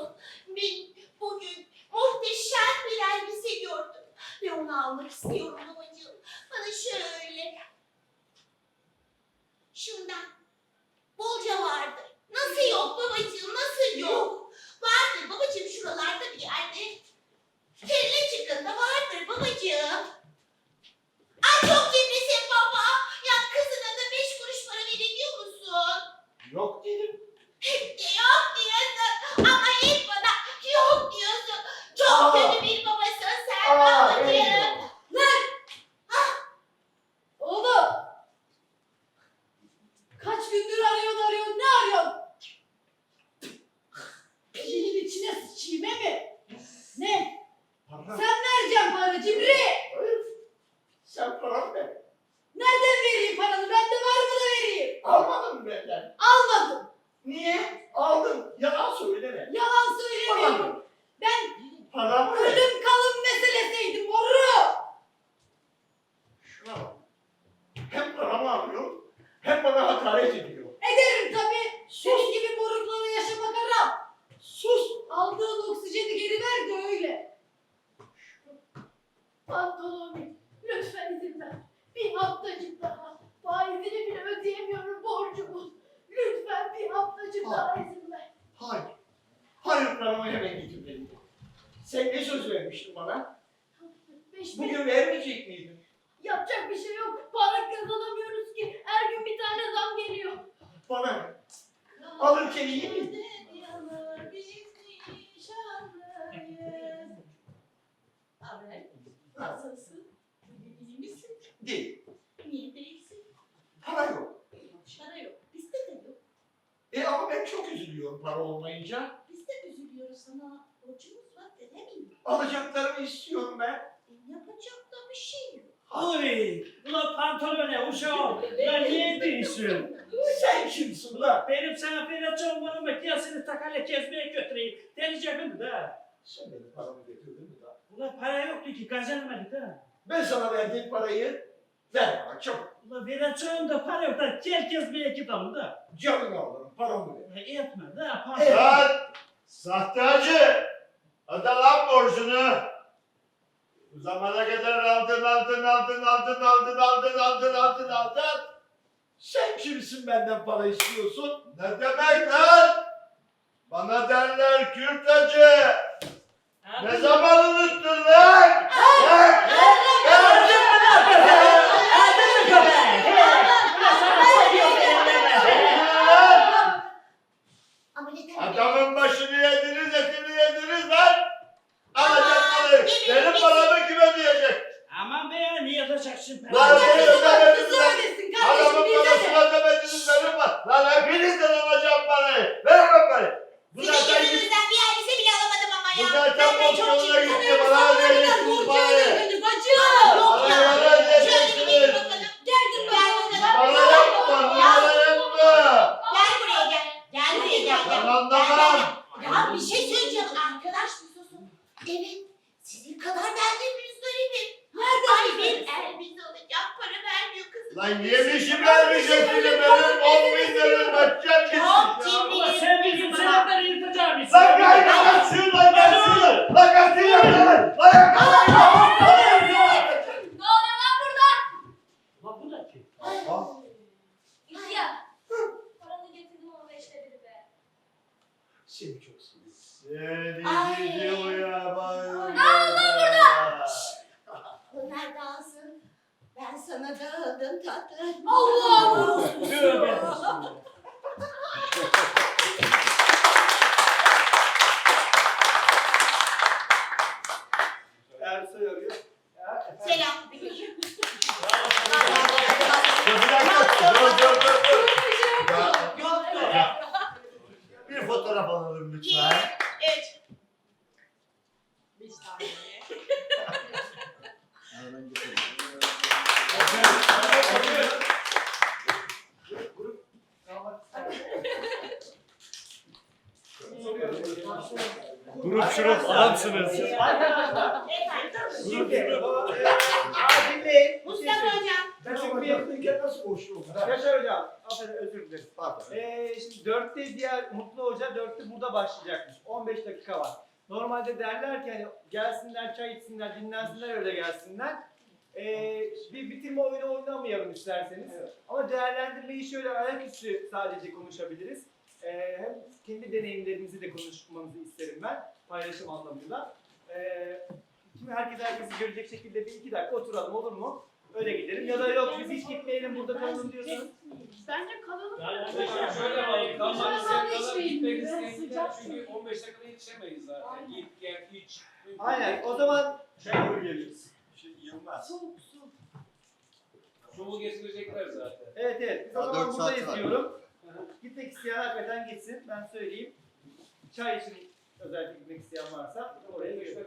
musun? Ben bugün muhteşem bir elbise gördüm ve onu almak istiyorum. Amen. Ne söz vermiştin bana? Beş bin. Bugün vermeyecek miydin? Yapacak bir şey yok. Para kazanamıyoruz ki. Her gün bir tane zam geliyor. Bana ver. Alırken iyi mi? Nasılsın? İyi misin? Değil. Niye değilsin? Para yok. Para yok. Bizde de yok. E ama ben çok üzülüyorum para olmayınca. Biz de üzülüyoruz sana. Borcumuz var denemeyeyim. Alacaklarımı istiyorum ben. E, yapacak da bir şey yok. Uy, ulan pantolon ne uşağım? Ben niye değişiyorum? Sen kimsin lan? Benim sana vereceğim? Gel seni takale gezmeye götüreyim. Deneyeceğim de. Sen benim paramı getirdin mi lan? Ulan para yoktu ki kazanmadık da. Ben sana verdiğim parayı ver bana çabuk. Ulan vereceğim de para yok da gel gezmeye gidelim da. Canını alırım paramı ver. Ulan etme da pantolon. Lan! Sahtacı! Öde lan borcunu! Zamana kadar aldın aldın aldın aldın aldın aldın aldın aldın aldın. Sen kimsin benden para istiyorsun? Ne demek lan? Bana derler kürtacı. Ha, Ne zaman Lan yemişim şey vermiş etini benim on bin lira bakacak gitsin. Ama sen bizim sınavları yırtacağım. Lan şey. kaynana sür lan ben sür. Lan katil yapma lan. Lan Seni çok seviyorum. Seni seviyorum ya. Ne oldu burada? Ömer dansı. Ben sana dağıldım tatlım. Allah'ım. Tövbe adamsınız. Efendim. Mustafa hocam. Ben ama yaptığınken nasıl? Yaşar hocam, affedin özür dilerim. Pardon. Ee, şimdi dörtte diğer Mutlu Hoca, dörtte burada başlayacakmış. 15 dakika var. Normalde derler ki hani gelsinler çay içsinler, dinlensinler öyle gelsinler. Ee, bir bitirme oyunu oynamayalım isterseniz. Ama değerlendirmeyi şöyle ayaküstü sadece konuşabiliriz. Ee, hem kendi deneyimlerimizi de konuşmanızı isterim ben paylaşım anlamında. Ee, şimdi herkes herkesi görecek şekilde bir iki dakika oturalım olur mu? Öyle gidelim. Ya da yok biz hiç gitmeyelim burada kalalım diyorsanız. Bence kalalım. Yani Dışarı- şöyle var, hiç yakalar değil. gitmek isteyen gider çünkü su. 15 dakikada yetişemeyiz zaten. Git gel iç. Aynen o zaman Şey gibi geliyoruz. Şey, Yılmaz. Soğuk su. Soğuğu getirecekler zaten. evet evet biz o zaman var. diyorum. Gitmek isteyen hakikaten gitsin ben söyleyeyim. Çay için özellikle gitmek isteyen varsa oraya gidelim.